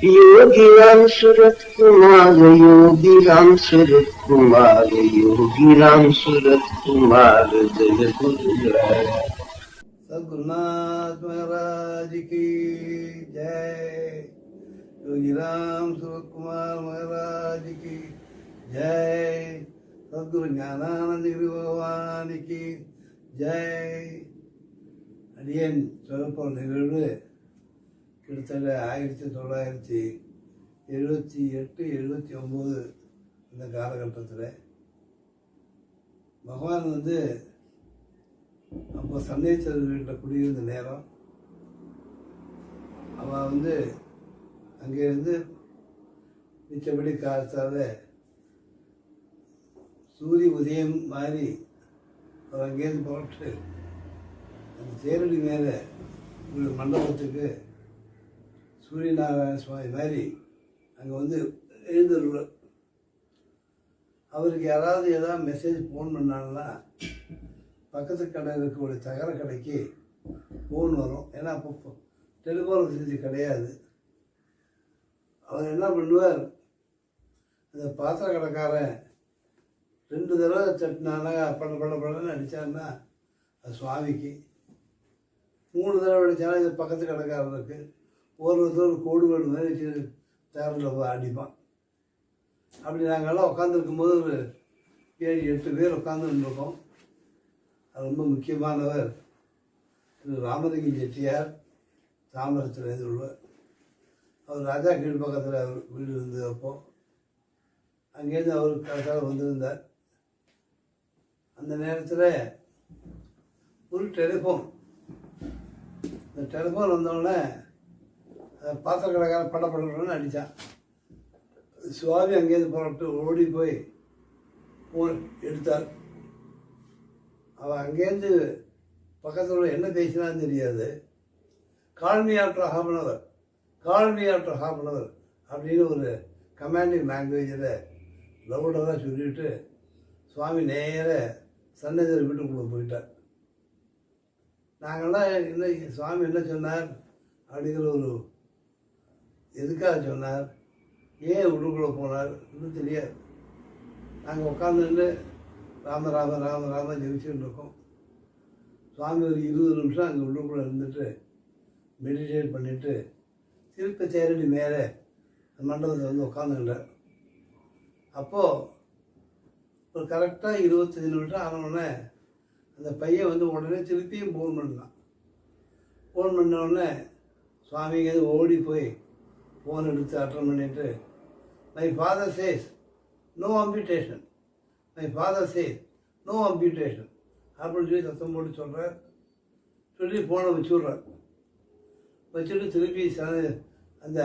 योगी राम सूरत कुमार योगी राम सूरत कुमार योगी राम सूरत कुमार जय गुरुराय सदगुरुनाथ महाराज की जय योगी राम सूरत कुमार महाराज की जय सदगुरु ज्ञानानंद गिरि भगवान की ஜெய் அடியேன் சொல்லப்போகிற நிகழ்வு கிட்டத்தட்ட ஆயிரத்தி தொள்ளாயிரத்தி எழுபத்தி எட்டு எழுபத்தி ஒம்பது இந்த காலகட்டத்தில் பகவான் வந்து அப்போ சந்தேச்சர் குடியிருந்த நேரம் அவன் வந்து அங்கேருந்து மிச்சபடி காலத்தால் சூரிய உதயம் மாதிரி அவர் அங்கேருந்து போட்டு அந்த தேரடி மேலே ஒரு மண்டபத்துக்கு சூரியநாராயண சுவாமி மாதிரி அங்கே வந்து எழுந்துருவார் அவருக்கு யாராவது ஏதாவது மெசேஜ் ஃபோன் பண்ணாங்கன்னா பக்கத்து கடை இருக்கக்கூடிய தகர கடைக்கு ஃபோன் வரும். ஏன்னா அப்போ டெலிஃபோன் வசதி கிடையாது. அவர் என்ன பண்ணுவார்? அந்த பாத்திர கடைக்காரன் ரெண்டு தடவை தட்டினானா பண்ண பண்ண படன்னு அடித்தான்னா அது சுவாமிக்கு. மூணு தடவை அடித்தாலும் இது பக்கத்து கடைக்காரனுக்கு ஒருத்தர் கோடு வேடு மாதிரி தேரில் அடிப்பான் அப்படி நாங்கள்லாம் உட்காந்துருக்கும்போது ஒரு ஏழு எட்டு பேர் உட்காந்துருந்துருக்கோம் அது ரொம்ப முக்கியமானவர் திரு ராமலிங்கம் செட்டியார் தாமரத்தில் எதிர்வர் அவர் ராஜா கீழ் பக்கத்தில் அவர் வீடு இருந்தது அப்போ அங்கேருந்து அவர் கரெக்டாக வந்திருந்தார். அந்த நேரத்தில் ஒரு டெலிஃபோன் இந்த டெலிஃபோன் வந்தோடனே பாத்திர கடைக்காரன் பட படன்னு அடித்தான் சுவாமி அங்கேருந்து புறப்பட்டு ஓடி போய் ஃபோன் எடுத்தார். அவன் அங்கேருந்து பக்கத்தில் என்ன பேசினான்னு தெரியாது. Call me after half an hour call me after half an hour அப்படின்னு ஒரு கமாண்டிங் லாங்குவேஜில் லவுடராக சொல்லிட்டு சுவாமி நேர சன்னதி வீட்டுக்குள்ளே போயிட்டார். நாங்கள்லாம் என்ன சுவாமி என்ன சொன்னார்? அப்படிங்கிற ஒரு எதுக்காக சொன்னார்? ஏன் உள்ளுக்குள்ளே போனார்? இன்னும் தெரியாது. நாங்கள் உட்காந்துட்டு ராம ராம ராம ராம ஜெபிச்சுட்டு இருக்கோம். சுவாமி ஒரு இருபது நிமிஷம் அங்கே உள்ளுக்குள்ளே இருந்துட்டு மெடிடேட் பண்ணிவிட்டு திருப்பி சேரடி மேலே மண்டபத்தில் வந்து உட்காந்துக்கிட்டார் அப்போது ஒரு கரெக்டாக இருபத்தஞ்சி நிமிஷம் ஆனவுடனே அந்த பையன் வந்து உடனே திருப்பியும் ஃபோன் பண்ணலாம் ஃபோன் பண்ண உடனே சுவாமிங்க ஓடி போய் ஃபோன் எடுத்து அட்டன் பண்ணிட்டு my father says no amputation my father says no amputation அப்படின்னு சொல்லி சத்தம் போட்டு சொல்கிறார் சொல்லி ஃபோனை வச்சுட்றார். வச்சுட்டு திருப்பி ச அந்த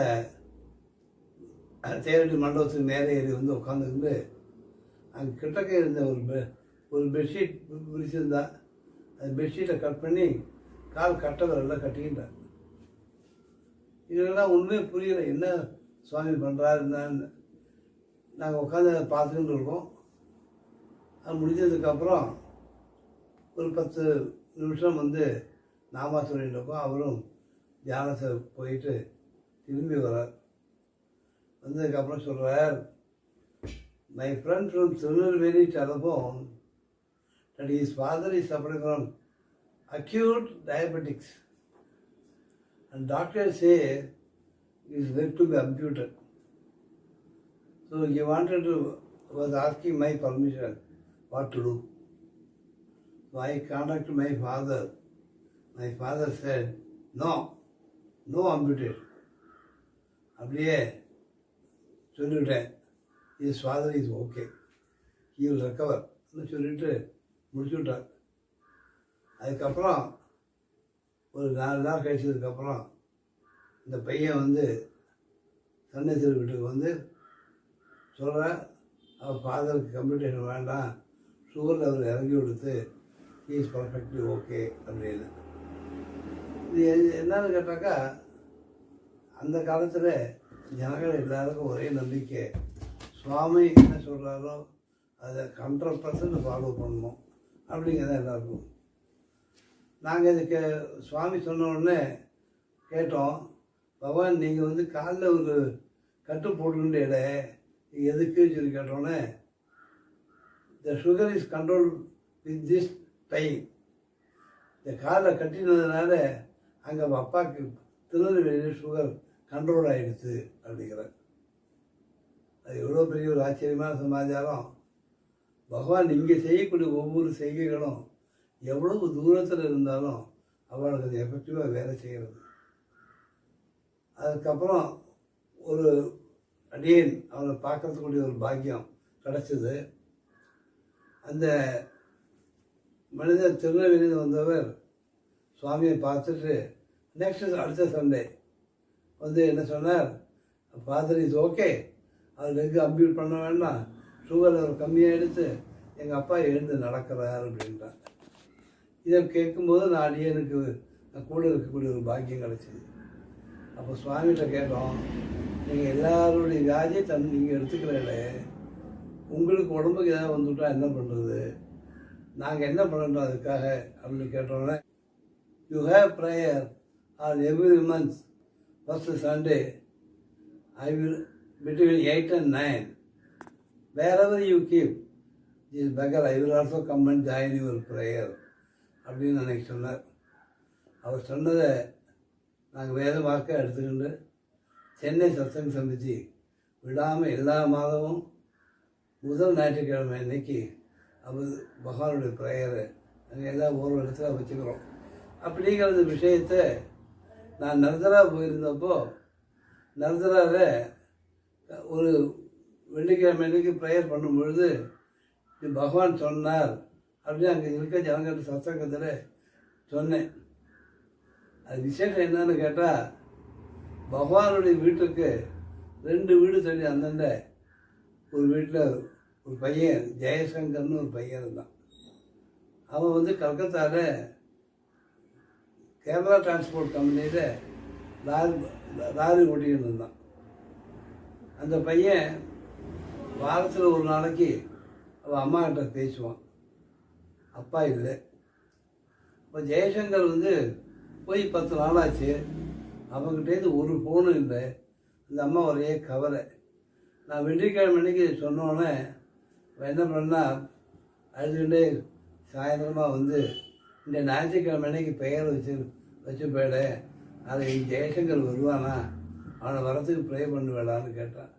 தேரடி மண்டபத்துக்கு மேலே ஏறி வந்து உட்காந்துருந்து அங்கே கிட்டக்க இருந்த ஒரு பெ ஒரு பெட்ஷீட் விரிச்சிருந்தா அந்த பெட்ஷீட்டை கட் பண்ணி கால் கட்ட விரலில் கட்டிக்கிட்டார். இதெல்லாம் ஒன்றுமே புரியல. என்ன சுவாமி பண்ணுறாரு என்னன்னு நாங்கள் உட்காந்து பார்த்துக்கிட்டு இருக்கோம். அது முடிஞ்சதுக்கப்புறம் ஒரு பத்து நிமிஷம் வந்து நாமா சொல்லிட்டு இருக்கோம் அவரும் தியானத்தை போயிட்டு திரும்பி வரார் வந்ததுக்கப்புறம் சொல்கிறார் my friend from Tirunelveli telephone that is father is suffering from acute diabetics. And doctors say is left to be amputed. So he wanted to, was asking my permission what to do. So I contacted my father. My father said, no, no amputation. அப்படியே சொல்லிவிட்டேன் is father is okay he will recover சொல்லிட்டு முடிச்சு விட்டார் அதுக்கப்புறம் ஒரு நாலு நாள் கழிச்சதுக்கப்புறம் இந்த பையன் வந்து சன்னேஸ்வரி வீட்டுக்கு வந்து சொல்கிறேன் அவர் ஃபாதருக்கு கம்ப்யூட்டேஷன் வேண்டாம் சுகரில் அவர் இறங்கி கொடுத்து இஸ் பர்ஃபெக்ட்லி ஓகே அப்படின்னு. இது என்னன்னு கேட்டாக்கா அந்த காலத்தில் ஜனங்கள் எல்லாருக்கும் ஒரே நம்பிக்கை. சுவாமி என்ன சொல்கிறாரோ அதை ஹண்ட்ரட் பர்சன்ட் ஃபாலோ பண்ணணும். அப்படிங்கிறத எல்லாருக்கும். நாங்கள் இதுக்கு சுவாமி சொன்ன உடனே கேட்டோம் பகவான் நீங்கள் வந்து காலில் ஒரு கட்டு போட்டுக்கிட்ட எதுக்குன்னு சொல்லி கேட்டோன்னே the sugar is control with this time இந்த காலில் கட்டினதுனால அங்கே அப்பாவுக்கு திருநெல்வேலியில் சுகர் கண்ட்ரோல் ஆகிடுச்சு அப்படிங்கிற அது எவ்வளோ பெரிய ஒரு ஆச்சரியமான சமாச்சாரம். பகவான் இங்கே செய்யக்கூடிய ஒவ்வொரு செய்கைகளும் எவ்வளவு தூரத்தில் இருந்தாலும் அவளுக்கு அது எஃபெக்டிவாக வேலை செய்கிறது அதுக்கப்புறம் ஒரு அடியேன் அவனை பார்க்கறதுக்குரிய ஒரு பாக்கியம் கிடச்சிது. அந்த மனிதர் திருநெல்வேலியில் வந்தவர் சுவாமியை பார்த்துட்டு நெக்ஸ்ட் அடுத்த சண்டே வந்து என்ன சொன்னார்? ஃபாதர் இது ஓகே அவர் லெக் அம்பியூட் பண்ண வேண்டாம்? சுகர் அவர் கம்மியாக எடுத்து எங்கள் அப்பா எழுந்து நடக்கிறார் அப்படின்றார். இதை கேட்கும்போது நான் அடியனுக்கு எனக்கு கூட இருக்கக்கூடிய ஒரு பாக்கியம் கிடச்சிது. அப்போ சுவாமிகிட்ட கேட்டோம் நீங்கள் எல்லாருடைய வியாதியை தன் நீங்கள் எடுத்துக்கிறீங்களே உங்களுக்கு உடம்புக்கு ஏதாவது வந்துவிட்டா என்ன பண்ணுறது நாங்கள் என்ன பண்ணுறோம் அதுக்காக? அப்படின்னு கேட்டோன்னே you have prayer or every month first Sunday I will between eight and nine where ever you keep is better I will also come and join your prayer அப்படின்னு அன்னைக்கு சொன்னார். அவர் சொன்னதை நாங்கள் வேத வாக்க எடுத்துக்கிண்டு சென்னை சத்தம் சந்திச்சு விடாமல் எல்லா மாதமும் முதல் ஞாயிற்றுக்கிழமை அன்னைக்கு அவர் பகவானுடைய ப்ரேயரை நாங்கள் எல்லாம் ஒரு இடத்துல வச்சுக்கிறோம். அப்படிங்கிறது விஷயத்தை நான் நர்தரா போயிருந்தப்போ நர்தராவில் ஒரு வெள்ளிக்கிழமை அன்னைக்கு ப்ரேயர் பண்ணும் பொழுது பகவான் சொன்னார் அப்படின்னு அங்கே இருக்க ஜனங்கிட்ட சத்சங்கத்தில் சொன்னேன். அது விசேஷம் என்னன்னு கேட்டால் பகவானுடைய வீட்டுக்கு ரெண்டு வீடு தள்ளி அந்தண்ட ஒரு வீட்டில் ஒரு பையன் ஜெயசங்கர்னு ஒரு பையன் இருந்தான். அவன் வந்து கல்கத்தாவில் கேரளா டிரான்ஸ்போர்ட் கம்பெனியில் லாரி லாரி ஓட்டிக்கிட்டு இருந்தான். அந்த பையன் வாரத்தில் ஒரு நாளைக்கு அவன் அம்மாக்கிட்ட பேசுவான். அப்பா இல்லை. இப்போ ஜெயசங்கர் வந்து போய் பத்து நாள் ஆச்சு அவங்ககிட்டேருந்து ஒரு ஃபோனும் இல்லை. அந்த அம்மா ஒரே கவலை. நான் வெள்ளிக்கிழமை அன்னைக்கு சொன்னோன்னே அவன் என்ன பண்ணா அழுதுகிட்டே சாயந்தரமாக வந்து இந்த ஞாயிற்றுக்கிழமை அன்னைக்கு பெயர் வச்சு வச்சு போயிடு அதை ஜெயசங்கர் வருவானா? அவனை வரத்துக்கு ப்ரே பண்ணுவேடான்னு கேட்டான்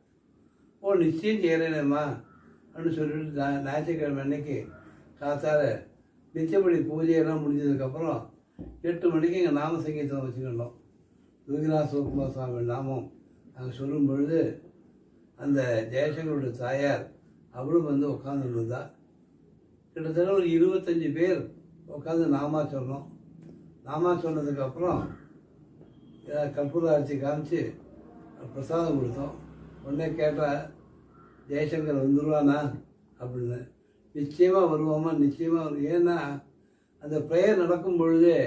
ஓ நிச்சயம் செய்கிறேனேம்மா அப்படின்னு சொல்லிட்டு நான் ஞாயிற்றுக்கிழமை அன்னைக்கு காத்தார நிச்சயப்படி பூஜையெல்லாம் முடிஞ்சதுக்கப்புறம் எட்டு மணிக்கு எங்கள் நாம சங்கீதம் வச்சுக்கிட்டோம் யோகிநாத் சிவகுமார் சுவாமி நாமம். நாங்கள் சொல்லும் பொழுது அந்த ஜெயசங்கருடைய தாயார் அவளும் வந்து உட்காந்துட்டு இருந்தா கிட்டத்தட்ட ஒரு இருபத்தஞ்சி பேர் உட்காந்து நாமா சொன்னோம். நாமா சொன்னதுக்கப்புறம் கற்பூராட்சி காமிச்சு பிரசாதம் கொடுத்தோம். உடனே கேட்டால் ஜெயசங்கர் வந்துடுவானா அப்படின்னு. நிச்சயமாக வருவோமா நிச்சயமாக வரும் ஏன்னா அந்த ப்ரேயர் நடக்கும் பொழுதே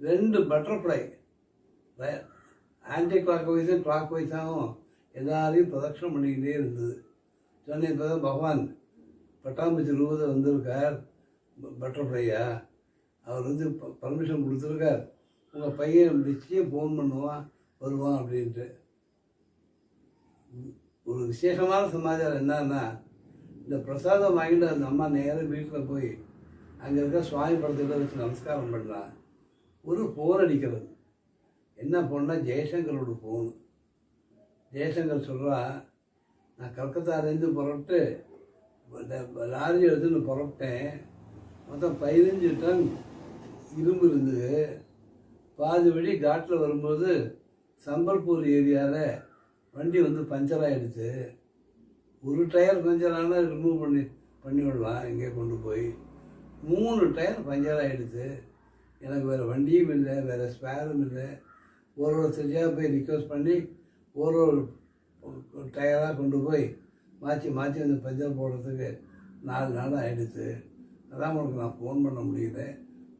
ரெண்டு பட்டர்ஃப்ளை ஆன்டி கிளாக் வைஸும் கிளாக் வைஸாகவும் எல்லாரையும் பிரதட்சணம் பண்ணிக்கிட்டே இருந்தது. சொன்ன இப்போ தான் பகவான் பட்டாம்பூச்சி ரூபத்தில் வந்திருக்கார் பட்டர்ஃப்ளையா அவர் வந்து பர்மிஷன் கொடுத்துருக்கார். உங்கள் பையன் நிச்சயம் ஃபோன் பண்ணுவான் வருவான் அப்படின்ட்டு. ஒரு விசேஷமான சமாச்சாரம் என்னன்னா இந்த பிரசாதம் வாங்கிட்டு அந்த அம்மா நேராக வீட்டில் போய் அங்கே இருக்க சுவாமி படத்தில் வச்சு நமஸ்காரம் பண்ணா ஒரு ஃபோன் அடிக்கிறது. என்ன ஃபோன்னா ஜெயசங்கரோட ஃபோனு ஜெயசங்கர் சொல்கிறா நான் கல்கத்தாலேருந்து புறப்பட்டு லாரி எடுத்துன்னு புறப்பட்டேன். மொத்தம் பதினஞ்சு டன் இரும்பு இருந்தது. பாதி வழி காட்டில் வரும்போது சம்பல்பூர் ஏரியாவில் வண்டி வந்து பஞ்சர் ஆகிடுச்சு ஒரு டயர் பஞ்சர் ஆனால் ரிமூவ் பண்ணி பண்ணி விடுவான் இங்கே கொண்டு போய். மூணு டயர் பஞ்சர் ஆகிடுது எனக்கு வேறு வண்டியும் இல்லை வேறு ஸ்பேரும் இல்லை. ஒரு ஒரு சரியாக போய் ரிக்வஸ்ட் பண்ணி ஒரு ஒரு டயராக கொண்டு போய் மாற்றி மாற்றி அந்த பஞ்சர் போடுறதுக்கு நாலு நாள் ஆகிடுச்சு அதான் உனக்கு நான் ஃபோன் பண்ண முடியல.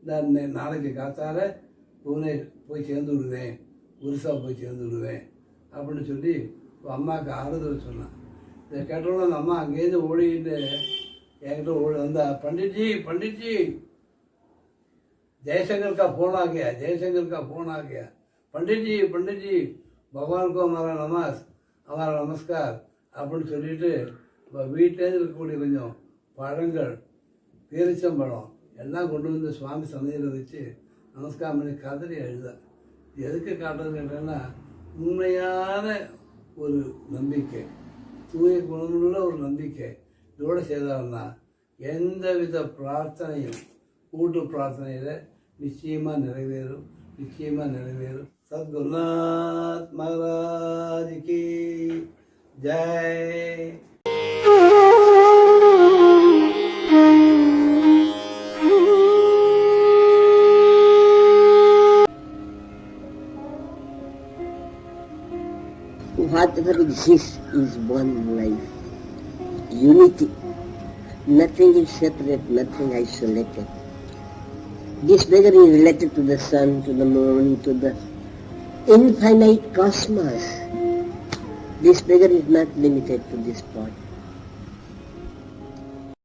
நான் நாளைக்கு காத்தால பூனே போய் சேர்ந்து விடுவேன் உருசா போய் சேர்ந்து விடுவேன் அப்படின்னு சொல்லி அம்மாவுக்கு ஆறுதல் சொன்னான். இதை கேட்டோன்னே அந்த அம்மா அங்கேருந்து ஓடிக்கிட்டு என்கிட்ட ஓடி வந்தா பண்டிட்ஜி பண்டிட்ஜி जयशंकर का फोन आ गया जयशंकर का फोन आ गया पंडित जी पंडित जी பகவானுக்கும் அமரா நமாஸ் அமரா நமஸ்கார் அப்படின்னு சொல்லிட்டு இப்போ வீட்டிலேருந்து இருக்கக்கூடிய கொஞ்சம் பழங்கள் பேரிச்சம்பழம் எல்லாம் கொண்டு வந்து சுவாமி சந்தையில் வச்சு நமஸ்காரம் பண்ணி கதறி எழுத எதுக்கு காட்டுறது கேட்டேன்னா உண்மையான ஒரு நம்பிக்கை தூய குணமுள்ள ஒரு நம்பிக்கை. இதோடு செய்தாருன்னா எந்தவித பிரார்த்தனையும் கூட்டு பிரார்த்தனையில் நிச்சயமாக நிறைவேறும் நிச்சயமாக நிறைவேறும். சத்குருநாத் மகாராஜ் கி Jai. Whatever exists is one life. Unity. Nothing is separate, nothing isolated. This beggar is related to the sun, to the moon, to the infinite cosmos. This beggar is not limited to this spot.